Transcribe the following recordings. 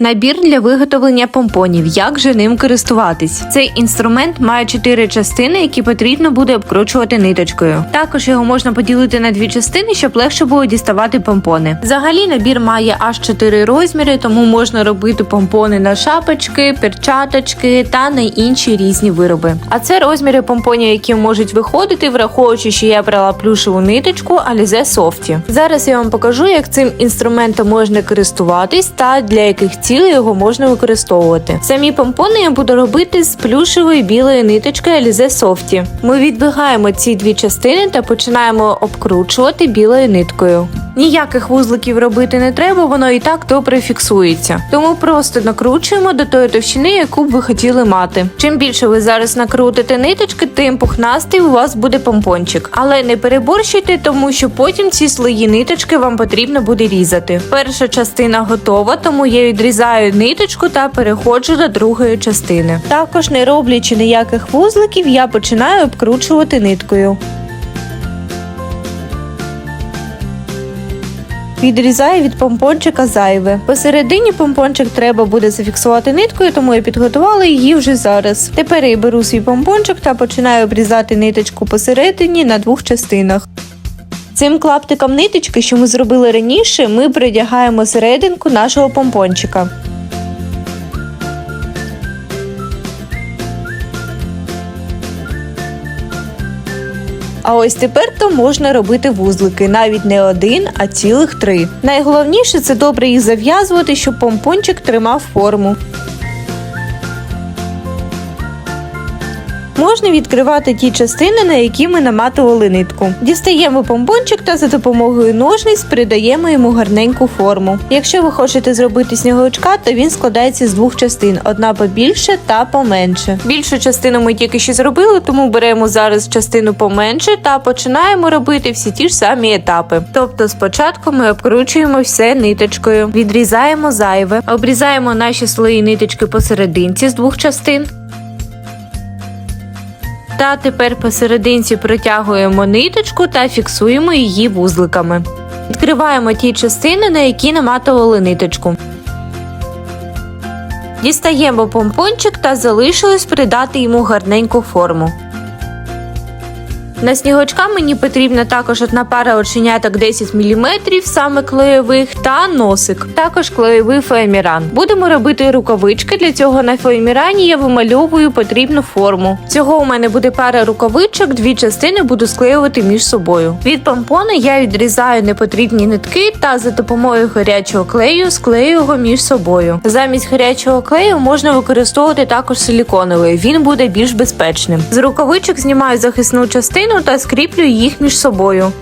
Набір для виготовлення помпонів. Як же ним користуватись? Цей інструмент має чотири частини, які потрібно буде обкручувати ниточкою. Також його можна поділити на дві частини, щоб легше було діставати помпони. Взагалі набір має аж чотири розміри, тому можна робити помпони на шапочки, перчаточки та на інші різні вироби. А це розміри помпонів, які можуть виходити, враховуючи, що я брала плюшеву ниточку Alize Softy. Зараз я вам покажу, як цим інструментом можна користуватись та для яких цілей його можна використовувати. Самі помпони я буду робити з плюшевої білої ниточки Alize Softy. Ми відбігаємо ці дві частини та починаємо обкручувати білою ниткою. Ніяких вузликів робити не треба, воно і так добре фіксується. Тому просто накручуємо до тої товщини, яку б ви хотіли мати. Чим більше ви зараз накрутите ниточки, тим пухнастий у вас буде помпончик. Але не переборщуйте, тому що потім ці слої ниточки вам потрібно буде різати. Перша частина готова, тому я відрізаю ниточку та переходжу до другої частини. Також не роблячи ніяких вузликів, я починаю обкручувати ниткою. Відрізаю від помпончика зайве. Посередині помпончик треба буде зафіксувати ниткою, тому я підготувала її вже зараз. Тепер я беру свій помпончик та починаю обрізати ниточку посередині на двох частинах. Цим клаптиком ниточки, що ми зробили раніше, ми придягаємо серединку нашого помпончика. А ось тепер то можна робити вузлики, навіть не один, а цілих три. Найголовніше це добре їх зав'язувати, щоб помпончик тримав форму. Можна відкривати ті частини, на які ми наматували нитку. Дістаємо помпончик та за допомогою ножниць придаємо йому гарненьку форму. Якщо ви хочете зробити сніговичка, то він складається з двох частин: одна побільше та поменше. Більшу частину ми тільки що зробили, тому беремо зараз частину поменше та починаємо робити всі ті ж самі етапи. Тобто спочатку ми обкручуємо все ниточкою, відрізаємо зайве, обрізаємо наші слої ниточки посерединці з двох частин. Та тепер посерединці протягуємо ниточку та фіксуємо її вузликами. Відкриваємо ті частини, на які наматували ниточку. Дістаємо помпончик та залишилось придати йому гарненьку форму. На снігочка мені потрібна також одна пара оченяток 10 мм, саме клеєвих, та носик, також клеєвий фоаміран. Будемо робити рукавички. Для цього на фоамірані я вимальовую потрібну форму. Цього у мене буде пара рукавичок, дві частини буду склеювати між собою. Від помпони я відрізаю непотрібні нитки та за допомогою гарячого клею склею його між собою. Замість гарячого клею можна використовувати також силіконовий, він буде більш безпечним. З рукавичок знімаю захисну частину та скріплюю їх між собою.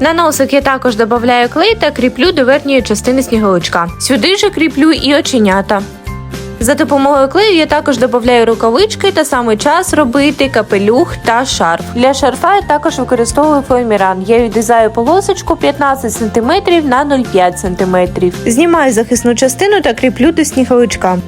На носик я також додаю клей та кріплю до верхньої частини сніговичка. Сюди же кріплю і оченята. За допомогою клею я також додаю рукавички та саме час робити капелюх та шарф. Для шарфа я також використовую фоаміран. Я відрізаю полосочку 15 см на 0,5 см. Знімаю захисну частину та кріплю до сніговичка.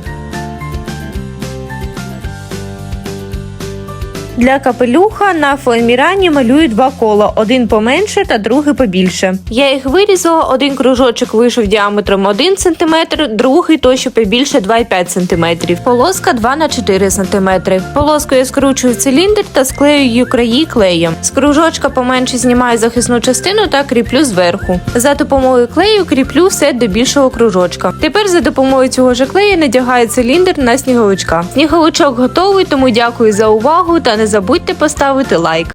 Для капелюха на фоамірані малюю два кола: один поменше та другий побільше. Я їх вирізала, один кружочок вийшов діаметром 1 см, другий то що побільше 2,5 см. Полоска 2 на 4 см. Полоску я скручую в циліндр та склею її краї клеєм. З кружочка поменше знімаю захисну частину та кріплю зверху. За допомогою клею кріплю все до більшого кружочка. Тепер за допомогою цього ж клею надягаю циліндр на сніговичка. Сніговичок готовий, тому дякую за увагу та забудьте поставити лайк.